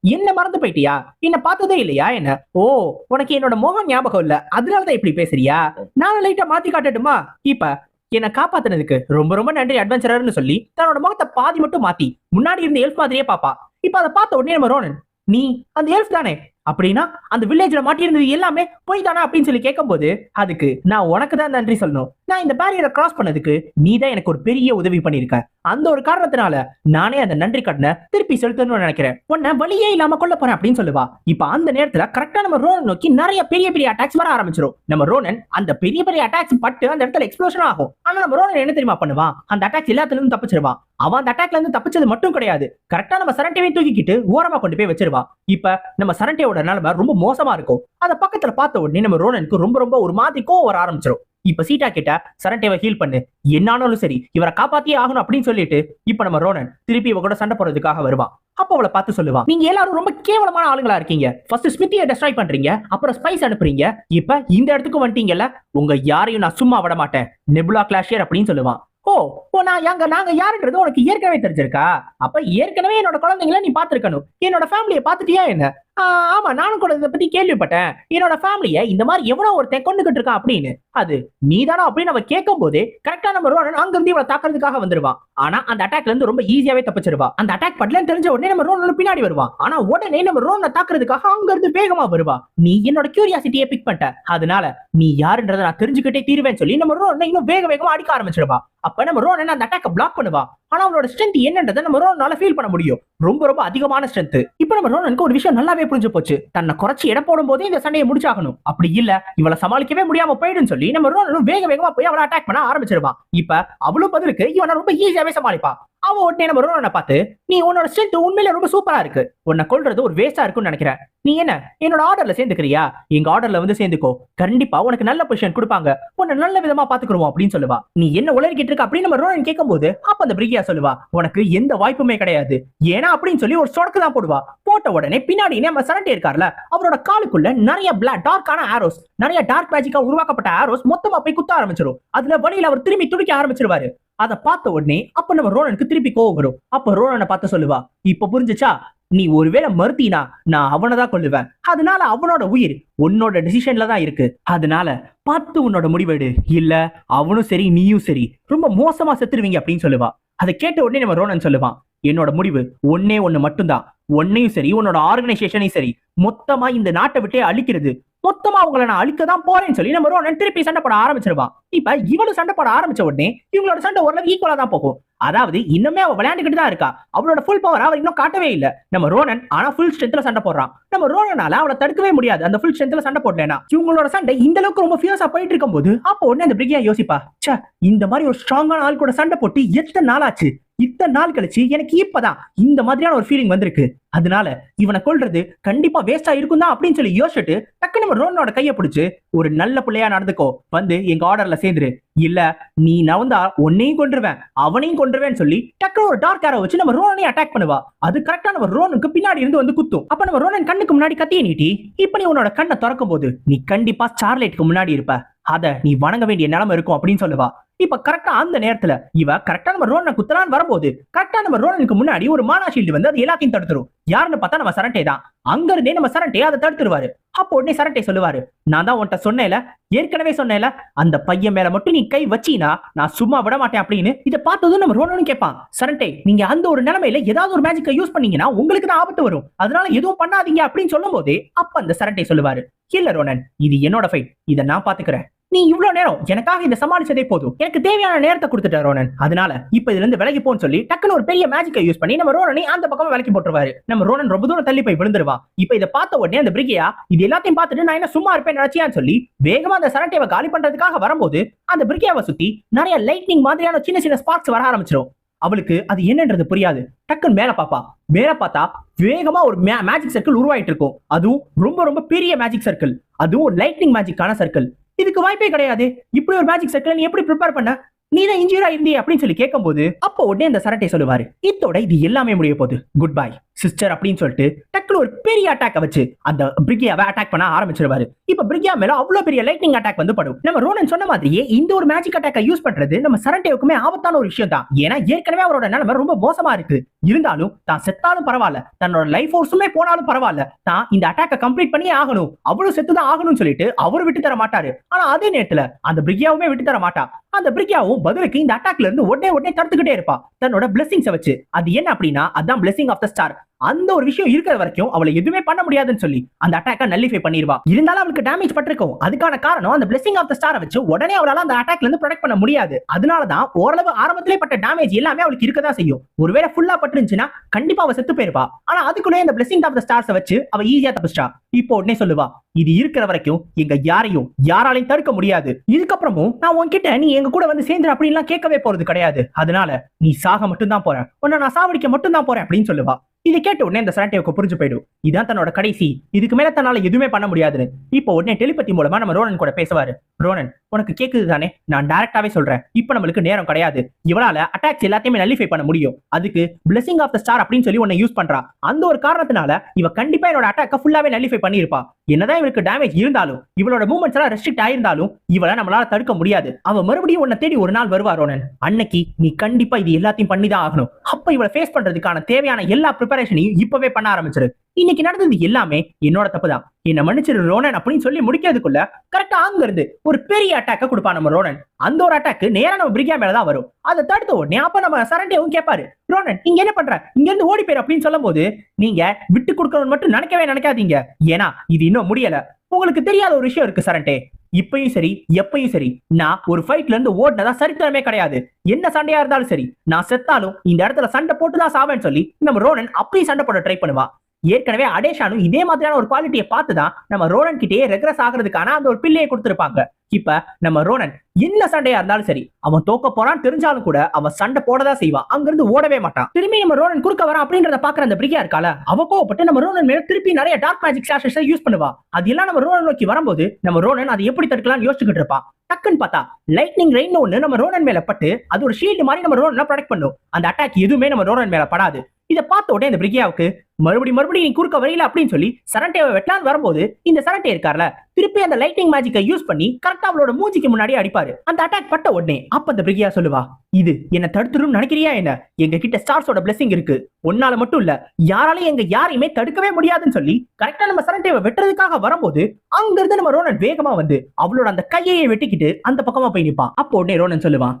A: என்ன மறந்து போயிட்டியா? என்ன பார்த்ததே இல்லையா என்ன? ஓ உனக்கு என்னோட முகம் ஞாபகம் இல்ல. அதனாலதான் இப்படி பேசுறியா? நானும் லைட்டா மாத்தி காட்டட்டுமா? இப்ப என்ன காப்பாத்துனதுக்கு ரொம்ப ரொம்ப நன்றி அட்வென்ச்சரர்னு சொல்லி தன்னோட முகத்தை பாதி மட்டும் மாத்தி முன்னாடி இருந்த எல்ஃப் மாதிரியே பாப்பா. இப்ப அதை பார்த்த உடனே நம்ம ரோனன் நீ அந்த எல்ஃப் தானே? அப்படின்னா அந்த வில்லேஜ்ல மாட்டியிருந்தது எல்லாமே போய் தானா? அப்படின்னு சொல்லி கேட்கும்போது அதுக்கு நான் உனக்கு தான் நன்றி சொல்லணும். நான் இந்த பேரியரை கிராஸ் பண்ணதுக்கு நீ தான் எனக்கு ஒரு பெரிய உதவி பண்ணிருக்க அந்த ஒரு காரணத்தினால நானே அந்த நன்றி கடனை திருப்பி செலுத்தணும்னு நினைக்கிறேன். உன்னை வழியே இல்லாம கொல்ல போறேன் அப்படின்னு சொல்லுவா. இப்ப அந்த நேரத்துல கரெக்டா நம்ம ரோனன் நோக்கி நிறைய பெரிய பெரிய அட்டாக்ஸ் வர ஆரம்பிச்சிடும் நம்ம ரோனன் அந்த பெரிய பெரிய அட்டாக்ஸ் பட்டு அந்த இடத்துல எக்ஸ்ப்ளோஷன் ஆகும். ஆனா நம்ம ரோனன் என்ன தெரியுமா பண்ணுவான்? அந்த அட்டாக்ஸ் எல்லாத்துல இருந்து தப்பிச்சிருவான் அவன் அந்த அட்டாக்ல இருந்து தப்பிச்சது மட்டும் கிடையாது. கரெக்டா நம்ம சரண்டையை தூக்கிக்கிட்டு ஓரமா கொண்டு போய் வச்சிருவான் இப்ப நம்ம சரண்டையோட நிலைமை ரொம்ப மோசமா இருக்கும். அத பக்கத்துல பார்த்த உடனே நம்ம ரோனனுக்கு ரொம்ப ரொம்ப ஒரு மாதிரி கோவம் வர ஆரம்பிச்சிடும் இப்ப சீட்டா கிட்ட சரண்டேவை ஹீல் பண்ணு. என்னானாலும் சரி இவரை காப்பாத்தியே ஆகணும் அப்படின்னு சொல்லிட்டு இப்ப நம்ம ரோனன் திருப்பி இவ கூட சண்டை போறதுக்காக வருவான். அப்ப அவளை பார்த்து சொல்லுவான் நீங்க எல்லாரும் ரொம்ப கேவலமான ஆளுங்களா இருக்கீங்க. ஃபர்ஸ்ட் ஸ்மித்தியை டெஸ்ட்ராய் பண்றீங்க அப்புறம் ஸ்பைஸ் அனுப்புறீங்க. இப்ப இந்த இடத்துக்கு வந்துட்டீங்கல்ல உங்க யாரையும் நான் சும்மா விட மாட்டேன். நெபுலா கிளாஷியர் அப்படின்னு சொல்லுவான். ஓ ஓ நான் எங்க நாங்க யாருன்றது உனக்கு ஏற்கனவே தெரிஞ்சிருக்கா? அப்ப ஏற்கனவே என்னோட குழந்தைங்கள நீ பாத்துருக்கணும் என்னோட ஃபேமிலியை பாத்துட்டியா என்ன? ஆமா நானும் கூட இதை பத்தி கேள்விப்பட்டேன். என்னோட ஃபேமிலிய இந்த மாதிரி எவ்வளவு ஒருத்தன் கொண்டுகிட்டு இருக்கான் அப்படின்னு. அது நீதானா அப்படின்னு நம்ம கேட்கும் போதே கரெக்டா நம்ம ரோனன் அங்க இருந்து இவளை தாக்குறதுக்காக வந்துருவான். ஆனா அந்த அட்டாக்ல இருந்து ரொம்ப ஈஸியாவே தப்பிச்சிருவா அந்த அட்டாக் படலன்னு தெரிஞ்ச உடனே நம்ம ரோனன் பின்னாடி வருவான். ஆனா உடனே நம்ம ரோனை தாக்குறதுக்காக அங்க இருந்து வேகமா வருவா நீ என்னோட கியூரியாசிட்டியை பிக் பண்ணிட்ட. அதனால நீ யாருன்றதை நான் தெரிஞ்சுக்கிட்டே தீருவேன்னு சொல்லி நம்ம ரோனை இன்னும் வேக வேகமா அடிக்க ஆரம்பிச்சிருவா அப்ப நம்ம ரோனன் அந்த அட்டாக்கை பிளாக் பண்ணுவா ஆனா அவனோட ஸ்ட்ரென்த் என்னன்றதை நம்ம ரோனால ஃபீல் பண்ண முடியும். ரொம்ப ரொம்ப அதிகமான ஸ்ட்ரென்த் இப்போ நம்ம ரோனனுக்கு ஒரு விஷயம் நல்லாவே புரிஞ்சு போச்சு. தன்னை குறைச்சி இடம் போடும் போதே இந்த சண்டையை முடிச்சாகணும். அப்படி இல்ல இவளை சமாளிக்கவே முடியாம போயிடுன்னு சொல்லி நம்ம ரோனனும் வேக வேகமா போய் அவளை அட்டாக் பண்ண ஆரம்பிச்சிருவான். இப்ப அவளும் பதிலுக்கு இவனை ரொம்ப ஈஸியாவே சமாளிப்பா அவ உடனே நம்ம ரோனனை பார்த்து நீ உன்னோட ஸ்ட்ரென்த் உண்மையில ரொம்ப சூப்பரா இருக்கு. உன்னை கொள்றது ஒரு வேஸ்டா இருக்கும்னு நினைக்கிறேன் நீ என்ன என்னோட ஆர்டர்ல சேர்ந்துக்கிறியா? எங்க ஆர்டர்ல வந்து சேர்ந்துக்கோ. கண்டிப்பா உனக்கு நல்ல பொசிஷன் கொடுப்பாங்க. உன்னை நல்ல விதமா பாத்துக்கிறோம் அப்படின்னு சொல்லுவா. நீ என்ன உளறிக்கிட்டு இருக்க? அப்படின்னு நம்ம ரோனன் கேட்கும்போது அப்ப அந்த பிரிகியா சொல்லுவா உனக்கு எந்த வாய்ப்புமே கிடையாது. ஏன்னா? அப்படின்னு சொல்லி ஒரு சொடக்கு தான் போடுவா. போட்ட உடனே பின்னாடி நம்ம சரண்டே இருக்கார்ல அவரோட காலுக்குள்ள நிறைய பிளாக் டார்க்கான ஆரோஸ் நிறைய டார்க் மேஜிக்கா உருவாக்கப்பட்ட ஆரோஸ் மொத்தமா போய் குத்த ஆரம்பிச்சிடும் அதுல வழியில அவர் திரும்பி துடிக்க ஆரம்பிச்சிருவாரு. அதை பார்த்த உடனே அப்ப நம்ம ரோனனுக்கு திருப்பி கோவம் வரும். அப்ப ரோனனை பார்த்து சொல்லுவா இப்ப புரிஞ்சுச்சா? நீ ஒருவேளை மறுத்தீனா நான் அவனை தான் கொள்ளுவேன் அதனால அவனோட உயிர் உன்னோட டிசிஷன்ல தான் இருக்கு. அதனால பார்த்து உன்னோட முடிவெடு இல்ல அவனும் சரி நீயும் சரி. ரொம்ப மோசமா செத்துருவீங்க அப்படின்னு சொல்லுவா. அதை கேட்ட உடனே நம்ம ரோனன் சொல்லுவான் என்னோட முடிவு ஒன்னே ஒண்ணு மட்டும்தான். உன்னையும் சரி உன்னோட ஆர்கனைசேஷனையும் சரி. மொத்தமா இந்த நாட்டை விட்டே அழிக்கிறது. மொத்தமா அவங்கள நான் அழிக்க தான் போறேன்னு சொல்லி நம்ம ரோனன் திருப்பி சண்டை போட ஆரம்பிச்சிருவான். இப்ப இவளும் சண்டை போட ஆரம்பிச்ச உடனே இவங்களோட சண்டை ஓரளவு ஈக்குவலா தான் போகும். அதாவது இன்னுமே அவ விளையாண்டுக்கிட்டு தான் இருக்கா. அவளோட ஃபுல் பவர் அவர் இன்னும் காட்டவே இல்ல. நம்ம ரோனன் ஆனா ஃபுல் ஸ்ட்ரென்த்ல சண்டை போடுறான். நம்ம ரோனனால அவளை தடுக்கவே முடியாது. அந்த ஃபுல் ஸ்ட்ரென்த்ல சண்டை போடலனா இவங்களோட சண்டை இந்த அளவுக்கு ரொம்ப ஃபியர்ஸா போயிட்டு இருக்கும் போது அப்போ உடனே அந்த பிரிகியா யோசிப்பா சே இந்த மாதிரி ஒரு ஸ்ட்ராங்கான ஆள் கூட சண்டை போட்டு எத்தனை நாள் ஆச்சு? இத்தனை நாள் கழிச்சு எனக்கு இப்பதான் இந்த மாதிரியான ஒரு ஃபீலிங் வந்திருக்கு. அதனால இவனை கொள்றது கண்டிப்பா வேஸ்டா இருக்கும் தான் அப்படின்னு சொல்லி யோசிச்சுட்டு டக்கு நம்ம ரோனோட கையை பிடிச்சு ஒரு நல்ல பிள்ளையா நடந்துக்கோ. வந்து எங்க ஆர்டர்ல சேர்ந்துரு. இல்ல நீ நவந்தா உன்னையும் கொண்டுருவேன் அவனையும் கொண்டுருவேன் சொல்லி டக்குனு ஒரு டார்க் ஆரோ வச்சு நம்ம ரோனனையும் அட்டாக் பண்ணுவா. அது கரெக்டா நம்ம ரோனுக்கு பின்னாடி இருந்து வந்து குத்தும். அப்ப நம்ம ரோனன் கண்ணுக்கு முன்னாடி கத்திய நீட்டி இப்ப நீ உன்னோட கண்ணை திறக்கும் போது நீ கண்டிப்பா ஸ்டார்லைட்டுக்கு முன்னாடி இருப்ப. அத நீ வணங்க வேண்டிய நிலைமை இருக்கும் அப்படின்னு சொல்லுவா. இப்ப கரெக்டா அந்த நேரத்துல இவ கரெக்டா நம்ம ரோன குத்தலான்னு வரும்போது கரெக்டா நம்ம ரோனனுக்கு முன்னாடி ஒரு மானா ஷீல்டு வந்து அது எல்லாத்தையும் தடுத்துரும். யாருன்னு பார்த்தா நம்ம சரண்டே தான். அங்க இருந்தே நம்ம சரண்டே அதை தடுத்துருவாரு. அப்போ உடனே சரண்டே சொல்லுவாரு. நான் தான் உன்கிட்ட சொன்னேல ஏற்கனவே சொன்னேல அந்த பையன் மேல மட்டும் நீ கை வச்சினா நான் சும்மா விட மாட்டேன் அப்படின்னு இதை பார்த்ததும் நம்ம ரோனனும் கேட்பான். சரண்டே நீங்க அந்த ஒரு நிலைமையில ஏதாவது ஒரு மேஜிக்கை யூஸ் பண்ணீங்கன்னா உங்களுக்கு தான் ஆபத்து வரும். அதனால எதுவும் பண்ணாதீங்க அப்படின்னு சொல்லும் போதே அப்ப அந்த சரண்டே சொல்லுவாரு. இல்ல ரோனன் இது என்னோட ஃபைட் இதை நான் பாத்துக்கிறேன். நீ இவ்ளோ நேரம் எனக்காக இந்த சமாளிச்சதே போதும். எனக்கு தேவையான நேரத்தை கொடுத்துட்ட ரோனன் அதனால இப்ப இதுல இருந்து விலகி போன்னு சொல்லி டக்குன்னு ஒரு பெரிய மேஜிக்கை யூஸ் பண்ணி நம்ம ரோனனை அந்த பக்கம் விலக்கி போட்டுருவாரு. நம்ம ரோனன் ரொம்ப தூரம் தள்ளி போய் விழுந்துருவா. இப்ப இதை பார்த்த உடனே அந்த பிரிகியா இது எல்லாத்தையும் பார்த்துட்டு நான் என்ன சும்மா இருப்பேன் நினைச்சியான்னு சொல்லி வேகமா அந்த சரண்டேவை காலி பண்றதுக்காக வரும்போது அந்த பிரிகியாவை சுத்தி நிறைய லைட்னிங் மாதிரியான சின்ன சின்ன ஸ்பார்க்ஸ் வர ஆரம்பிச்சிடும் அவளுக்கு அது என்னன்றது புரியாது. டக்குன்னு மேல பாப்பா. மேல பார்த்தா வேகமா ஒரு மேஜிக் சர்க்கிள் உருவாயிட்டு இருக்கும். அதுவும் ரொம்ப ரொம்ப பெரிய மேஜிக் சர்க்கிள் அதுவும் லைட்னிங் மேஜிக்கான சர்க்கிள் இதுக்கு வாய்ப்பே கிடையாது. இப்படி ஒரு மேஜிக் செட்ல நீ எப்படி ப்ரிப்பேர் பண்ண? நீ தான் இன்ஜூரா இருந்தே அப்படின்னு சொல்லி கேட்கும்போது அப்போ உடனே அந்த சரட்டை சொல்லுவாரு இத்தோட இது எல்லாமே முடிய போகுது. குட் பை சிஸ்டர் அப்படின்னு சொல்லிட்டு டக்குனு ஒரு பெரிய அட்டாக் வச்சு அந்த பிரிகியாவை அட்டாக் பண்ண ஆரம்பிச்சிருவாரு. இப்ப பிரிகியா மேல அவ்வளவு பெரிய லைட்னிங் அட்டாக் வந்து படும். நம்ம ரோனன் சொன்ன மாதிரியே இந்த ஒரு மேஜிக் அட்டாக்கை யூஸ் பண்றது நம்ம சரண்டேவுக்குமே ஆபத்தான ஒரு விஷயம் தான். ஏன்னா ஏற்கனவே அவரோட நிலைமை ரொம்ப மோசமா இருக்கு. இருந்தாலும் தான் செத்தாலும் பரவாயில்ல. தன்னோட லைஃப் ஃபோர்ஸுமே போனாலும் பரவாயில்ல. தான் இந்த அட்டாக்கை கம்ப்ளீட் பண்ணியே ஆகணும். அவ்வளவு செத்து தான் ஆகணும்னு சொல்லிட்டு அவர் விட்டு தர மாட்டாரு. ஆனா அதே நேரத்துல அந்த பிரிகியாவுமே விட்டு தர மாட்டா. அந்த பிரிகியாவும் பதிலுக்கு இந்த அட்டாக்ல இருந்து உடனே உடனே தடுத்துக்கிட்டே இருப்பா. தன்னோட பிளெஸிங்ஸை வச்சு. அது என்ன அப்படின்னா அதான் பிளஸிங் ஆஃப் த ஸ்டார் அந்த ஒரு விஷயம் இருக்கிற வரைக்கும் அவளை எதுவுமே பண்ண முடியாதுன்னு சொல்லி அந்த அட்டாக்கை நல்லிஃபை பண்ணிருவா இருந்தாலும் அவளுக்கு டேமேஜ் பட்டிருக்கும். அதுக்கான காரணம் அந்த பிளெஸிங் ஆஃப் த ஸ்டாரை வச்சு உடனே அவளால் அந்த அட்டாக்ல இருந்து ப்ரொடெக்ட் பண்ண முடியாது. அதனாலதான் ஓரளவு ஆரம்பத்திலே பட்ட டேமேஜ் எல்லாமே அவளுக்கு இருக்கதா செய்யும். ஒருவேளை ஃபுல்லா பட்டுருந்துச்சுன்னா கண்டிப்பா அவ செத்து போயிருப்பா. ஆனா அதுக்குள்ளே இந்த பிளெஸிங் ஆஃப் த ஸ்டார்ஸை வச்சு அவ ஈஸியா தப்பிச்சிட்டா. இப்போ உடனே சொல்லுவா இது இருக்கிற வரைக்கும் எங்க யாரையும் யாராலையும் தடுக்க முடியாது. இதுக்கப்புறமும் நான் உன்கிட்ட நீ எங்க கூட வந்து சேர்ந்து அப்படின்லாம் கேட்கவே போறது கிடையாது. அதனால நீ சாக மட்டும் தான் போற. உன்னை நான் சாவடிக்க மட்டும் தான் போறேன் அப்படின்னு சொல்லுவா. இதை கேட்ட உடனே இந்த சரட்டையோக்கு புரிஞ்சு போயிடும். இதான் தன்னோட கடைசி. இதுக்கு மேல தன்னால எதுவுமே பண்ண முடியாதுன்னு. இப்போ உடனே டெலிபதி மூலமா நம்ம ரோனன் கூட பேசுவாரு. ரோனன் உனக்கு கேக்குது தானே? நான் டைரக்டாவே சொல்றேன். இப்போ நம்மளுக்கு நேரம் கிடையாது. இவளால அட்டாக்ஸ் எல்லாத்தையுமே நல்லிஃபை பண்ண முடியும். அதுக்கு பிளெஸிங் ஆஃப் த ஸ்டார் அப்படின்னு சொல்லி உன்னை யூஸ் பண்றா. அந்த ஒரு காரணத்தினால இவ கண்டிப்பா என்னோட அட்டாக்க ஃபுல்லாவே நல்லிஃபை பண்ணியிருப்பா. என்னதான் இவருக்கு டேமேஜ் இருந்தாலும் இவளோட மூமெண்ட்ஸ் எல்லாம் ரெஸ்ட்ரிக்ட் ஆயிருந்தாலும் இவளை நம்மளால தடுக்க முடியாது. அவ மறுபடியும் உன்னை தேடி ஒரு நாள் வருவா ரோனன். அன்னைக்கு நீ கண்டிப்பா இது எல்லாத்தையும் பண்ணி தான் ஆகணும். அப்ப இவளை ஃபேஸ் பண்றதுக்கான தேவையான எல்லா ப்ரிப்பரேஷனையும் இப்பவே பண்ண ஆரம்பிச்சிரு. இன்னைக்கு நடந்தது எல்லாமே என்னோட தப்பு தான் என்ன மன்னிச்சிரு ரோனன் அப்படின்னு சொல்லி முடிக்கிறதுக்குள்ள கரெக்டா அங்க இருந்து ஒரு பெரிய அட்டாக்க கொடுப்பான் நம்ம ரோனன். அந்த ஒரு அட்டாக் நேரா நம்ம பிரிகா மேல தான் வரும். அதை தடுத்த உடனே அப்ப நம்ம சரண்டேவும் கேட்பாரு ரோனன் நீங்க என்ன பண்ற? இங்க இருந்து ஓடி போயிரு அப்படின்னு சொல்லும் போது நீங்க விட்டு கொடுக்கணும்னு மட்டும் நினைக்கவே நினைக்காதீங்க. ஏன்னா இது இன்னும் முடியல. உங்களுக்கு தெரியாத ஒரு விஷயம் இருக்கு சரண்டே. இப்பயும் சரி எப்பயும் சரி நான் ஒரு ஃபைட்ல இருந்து ஓடினதா சரித்திரமே கிடையாது. என்ன சண்டையா இருந்தாலும் சரி நான் செத்தாலும் இந்த இடத்துல சண்டை போட்டுதான் சாவேன்னு சொல்லி நம்ம ரோனன் அப்பயும் சண்டை போட ட்ரை பண்ணுவா. ஏற்கனவே அடேஷானும் இதே மாதிரியான ஒரு குவாலிட்டியை பார்த்து தான் நம்ம ரோனன் கிட்டேயே ரெக்ரஸ் ஆகிறதுக்கான அந்த ஒரு பிள்ளையை கொடுத்துருப்பாங்க. இப்ப நம்ம ரோனன் என்ன சண்டையா இருந்தாலும் சரி அவன் தோக்க போறான்னு தெரிஞ்சாலும் கூட அவன் சண்டை போடதான் செய்வான் அங்கிருந்து ஓடவே மாட்டான். திரும்பி நம்ம ரோனன் குறுக்க வரான் அப்படின்றத பாக்குற அந்த பிரியா இருக்கால அவ கோவப்பட்டு நம்ம ரோனன் மேல திருப்பி நிறைய டார்க் மேஜிக் சாஷஸ் யூஸ் பண்ணுவா. அது எல்லாம் நம்ம ரோனன் நோக்கி வரும்போது நம்ம ரோனன் அதை எப்படி தடுக்கலாம்னு யோசிச்சுக்கிட்டு இருப்பான். டக்குன்னு பார்த்தா லைட்னிங் ரெயின் ஒண்ணு நம்ம ரோனன் மேல பட்டு அது ஒரு ஷீல்டு மாதிரி நம்ம ரோனன் ப்ரொடெக்ட் பண்ணும். அந்த அட்டாக் எதுவுமே நம்ம ரோனன் மேல படாது. இதை பார்த்த உடனே இந்த பிரிகியாவுக்கு மறுபடி மறுபடியும் நீ குறுக்க வரையில அப்படின்னு சொல்லி சரண்டேவை வெட்டலான்னு வரும்போது இந்த சரண்டே இருக்கார்ல திருப்பி அந்த லைட்டிங் மேஜிக்கை யூஸ் பண்ணி கரெக்டா அவளோட மூஞ்சிக்கு முன்னாடி அடிப்பாரு. அந்த அட்டாக் பட்ட உடனே அப்ப அந்த பிரிகியா சொல்லுவா இது என்ன தடுத்துரும் நினைக்கிறியா என்ன? எங்க கிட்ட ஸ்டார்ஸோட பிளெஸிங் இருக்கு. ஒன்னால மட்டும் இல்ல யாராலையும் எங்க யாரையுமே தடுக்கவே முடியாதுன்னு சொல்லி கரெக்டா நம்ம சரண்டேவை வெட்டுறதுக்காக வரும்போது அங்க இருந்து நம்ம ரோனன் வேகமா வந்து அவளோட அந்த கையை வெட்டிக்கிட்டு அந்த பக்கமா போய் நிப்பான். அப்போ உடனே ரோனன் சொல்லுவான்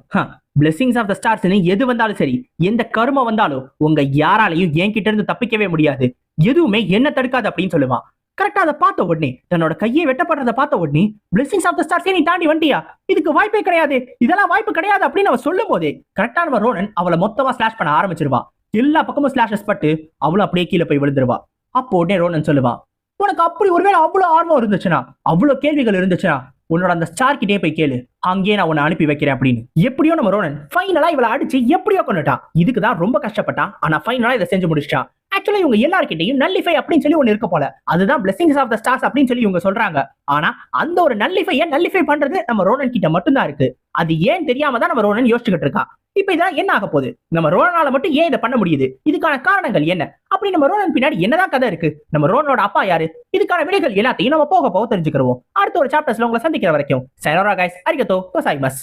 A: பிளெஸிங்ஸ் ஆஃப் த ஸ்டார்ஸ் எது வந்தாலும் சரி எந்த கரும வந்தாலும் உங்க யாராலையும் என்கிட்ட இருந்து தப்பிக்கவே முடியாது. முடியாது எதுவுமே என்ன தடுக்காது அப்படின்னு சொல்லுவான் கரெக்டா அதை பார்த்த உடனே தன்னோட கையை வெட்டப்படுறத பார்த்த உடனே பிளெஸிங்ஸ் ஆஃப் த ஸ்டார்ஸே நீ தாண்டி வண்டியா இதுக்கு வாய்ப்பே கிடையாது. இதெல்லாம் வாய்ப்பு கிடையாது அப்படின்னு அவன் சொல்லும் போதே கரெக்டா நம்ம ரோனன் அவளை மொத்தமா ஸ்லாஷ் பண்ண ஆரம்பிச்சிருவான் எல்லா பக்கமும் ஸ்லாஷஸ் பட்டு அவளும் அப்படியே கீழே போய் விழுந்துருவா. அப்போ உடனே ரோனன் சொல்லுவான் உனக்கு அப்படி ஒருவேளை அவ்வளவு ஆர்வம் இருந்துச்சுன்னா அவ்வளவு கேள்விகள் இருந்துச்சுன்னா உன்னோட அந்த ஸ்டார் கிட்டே போய் கேளு. அங்கேயே நான் உன்னை அனுப்பி வைக்கிறேன் அப்படின்னு. எப்படியோ நம்ம ரோனன் ஃபைனலா இவளை அடிச்சு எப்படியோ கொண்டுட்டான் இதுக்கு தான் ரொம்ப கஷ்டப்பட்டான் ஆனா ஃபைனலா இதை செஞ்சு முடிச்சிட்டான் ஆக்சுவலா இவங்க எல்லார்கிட்டையும் நல்லிஃபை அப்படின்னு சொல்லி ஒன்னு இருக்க போல. அதுதான் பிளெஸிங்ஸ் ஆஃப் த ஸ்டார்ஸ் அப்படின்னு சொல்லி இவங்க சொல்றாங்க. ஆனா அந்த ஒரு நல்லிஃபையை நல்லிஃபை பண்றது நம்ம ரோனன் கிட்ட மட்டும்தான் இருக்கு. அது ஏன் தெரியாம தான் நம்ம ரோனன் யோசிச்சுக்கிட்டு இருக்கான் இப்ப இதெல்லாம் என்ன ஆக போகுது? நம்ம ரோனால மட்டும் ஏன் இதை பண்ண முடியுது? இதுக்கான காரணங்கள் என்ன? அப்படி நம்ம ரோனன் பின்னாடி என்னதான் கதை இருக்கு? நம்ம ரோனோட அப்பா யாரு? இதுக்கான விடைகள் எல்லாத்தையும் நம்ம போக போக தெரிஞ்சுக்கிறோம் அடுத்த ஒரு சாப்டர்ஸ்ல உங்களை சந்திக்கிற வரைக்கும் சைனோரா கைஸ் அரிகத்தோ கோசாய் பஸ்